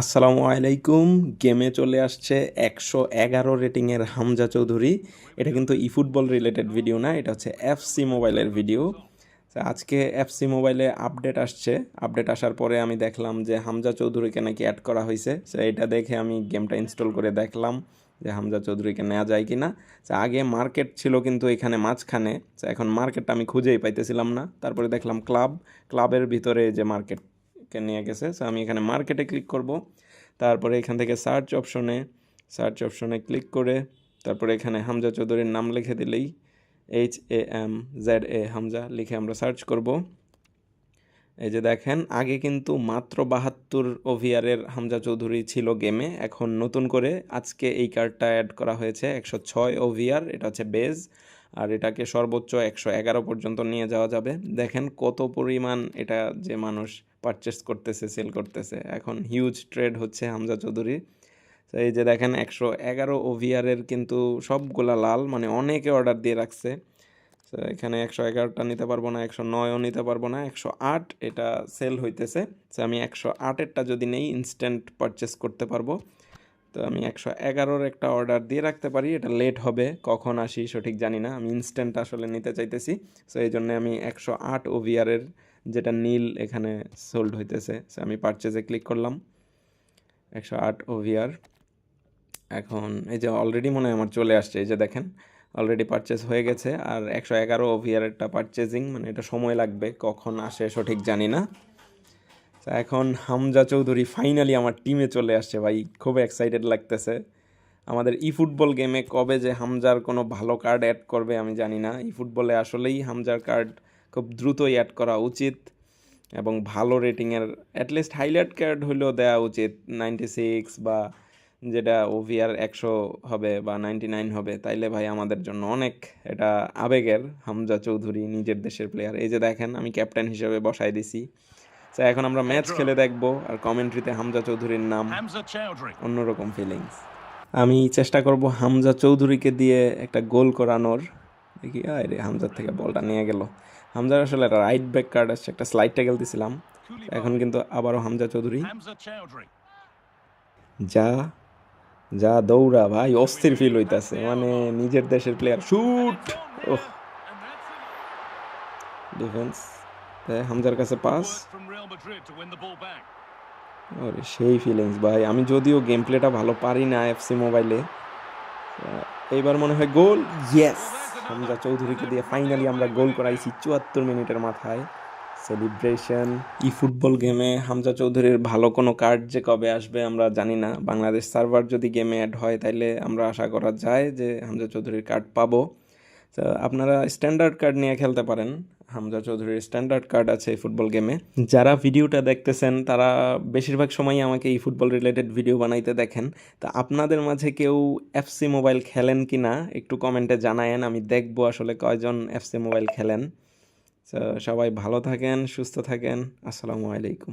আসসালামু আলাইকুম। গেমে চলে আসছে একশো এগারো রেটিংয়ের হামজা চৌধুরী। এটা কিন্তু ই ফুটবল রিলেটেড ভিডিও না, এটা হচ্ছে এফসি মোবাইলের ভিডিও আজকে এফসি মোবাইলে আপডেট আসছে। আপডেট আসার পরে আমি দেখলাম যে হামজা চৌধুরীকে নাকি অ্যাড করা হয়েছে। তো এটা দেখে আমি গেমটা ইনস্টল করে দেখলাম যে হামজা চৌধুরীকে নেওয়া যায় কি না আগে মার্কেট ছিল কিন্তু এখানে মাঝখানে। এখন মার্কেটটা আমি খুঁজেই পাইতেছিলাম না। তারপরে দেখলাম ক্লাব ক্লাবের ভিতরে যে মার্কেট নিয়ে গেছে। সো আমি এখানে মার্কেটে ক্লিক করব। তারপরে এখান থেকে সার্চ অপশনে সার্চ অপশনে ক্লিক করে, তারপরে এখানে হামজা চৌধুরীর নাম লিখে দিলেই H A M Z A Hamza লিখে আমরা সার্চ করব। এই যে দেখেন, আগে কিন্তু মাত্র বাহাত্তর ওভিয়ারের হামজা চৌধুরী ছিল গেমে এখন নতুন করে আজকে এই কার্ডটা অ্যাড করা হয়েছে একশো ছয় ওভিয়ার এটা হচ্ছে বেজ আর এটাকে সর্বোচ্চ একশো এগারো পর্যন্ত নিয়ে যাওয়া যাবে। দেখেন কত পরিমাণ এটা যে মানুষ পারচেস করতেছে সেল করতেছে। এখন হিউজ ট্রেড হচ্ছে হামজা চৌধুরী। তো এই যে দেখেন একশো এগারো ওভিয়ারের কিন্তু সবগুলা লাল মানে অনেকে অর্ডার দিয়ে রাখছে। তো এখানে একশো এগারোটা নিতে পারব না, একশো নয়ও নিতে পারব না, একশো আট এটা সেল হইতেছে। তো আমি একশো আটেরটা যদি নেই ইনস্ট্যান্ট পারচেস করতে পারব। তো আমি একশো এগারোর একটা অর্ডার দিয়ে রাখতে পারি। এটা লেট হবে। কখন আসি সঠিক জানি না। আমি ইনস্ট্যান্ট আসলে নিতে চাইতেছি। সো এই জন্য আমি একশো আট ওভিয়ারের যেটা নীল এখানে সোল্ড হইতেছে। সো আমি পারচেজে ক্লিক করলাম। একশো আট ওভিআর এখন এই যে অলরেডি মনে হয় আমার চলে আসছে। এই যে দেখেন অলরেডি পারচেজ হয়ে গেছে। আর একশো এগারো ওভিআরেরটা পারচেজিং মানে এটা সময় লাগবে। কখন আসে সঠিক জানি না। এখন হামজা চৌধুরী ফাইনালি আমার টিমে চলে আসছে ভাই। খুব এক্সাইটেড লাগতেছে। আমাদের ই ফুটবল গেমে কবে যে হামজার কোনো ভালো কার্ড অ্যাড করবে আমি জানি না। ই ফুটবলে আসলেই হামজার কার্ড খুব দ্রুতই অ্যাড করা উচিত এবং ভালো রেটিংয়ের অ্যাটলিস্ট হাইলাইট কার্ড হলেও দেওয়া উচিত। নাইনটি সিক্স বা যেটা ওভিআর একশো হবে বা নাইনটি নাইন হবে, তাইলে ভাই আমাদের জন্য অনেক এটা আবেগের হামজা চৌধুরী নিজের দেশের প্লেয়ার এই যে দেখেন, আমি ক্যাপ্টেন হিসেবে বসাই দিছি। তো এখন আমরা ম্যাচ খেলে দেখব আর কমেন্ট্রিতে হামজা চৌধুরীর নাম। অন্যরকম ফিলিংস আমি চেষ্টা করব হামজা চৌধুরীকে দিয়ে একটা গোল করানোর। দেখি আয় রে হামজার থেকে বলটা নিয়ে গেল। হামজার আসলে একটা রাইট ব্যাক কার্ড আসছে একটা স্লাইড ট্যাকেল দিছিলাম। এখন কিন্তু আবারও হামজা চৌধুরী। যা যা দৌড়া ভাই অস্থির ফিল হইতাছে। মানে নিজের দেশের প্লেয়ার শুট ওহ। ডিফেন্স হামজার কাছে পাস. ওরে সেই ফিলিংস ভাই আমি যদিও গেম প্লেটা ভালো পারি না এফসি মোবাইলে এইবার মনে হয় গোল ইয়েস হামজা চৌধুরীকে দিয়ে ফাইনালি আমরা গোল করাইছি চুয়াত্তর মিনিটের মাথায়। সেলিব্রেশন ই ফুটবল গেমে হামজা চৌধুরীর ভালো কোনো কার্ড যে কবে আসবে আমরা জানি না। বাংলাদেশ সার্ভার যদি গেমে অ্যাড হয় তাইলে আমরা আশা করা যায় যে হামজা চৌধুরীর কার্ড পাবো। তো আপনারা স্ট্যান্ডার্ড কার্ড নিয়ে খেলতে পারেন। হামজা চৌধুরীর স্ট্যান্ডার্ড কার্ড আছে এই ফুটবল গেমে যারা ভিডিওটা দেখতেছেন, তারা বেশিরভাগ সময়ই আমাকে এই ফুটবল রিলেটেড ভিডিও বানাইতে দেখেন। তা আপনাদের মাঝে কেউ এফসি মোবাইল খেলেন কি না, একটু কমেন্টে জানায়েন, আমি দেখব আসলে কয়জন এফসি মোবাইল খেলেন। সবাই ভালো থাকেন, সুস্থ থাকেন, আসসালামু আলাইকুম।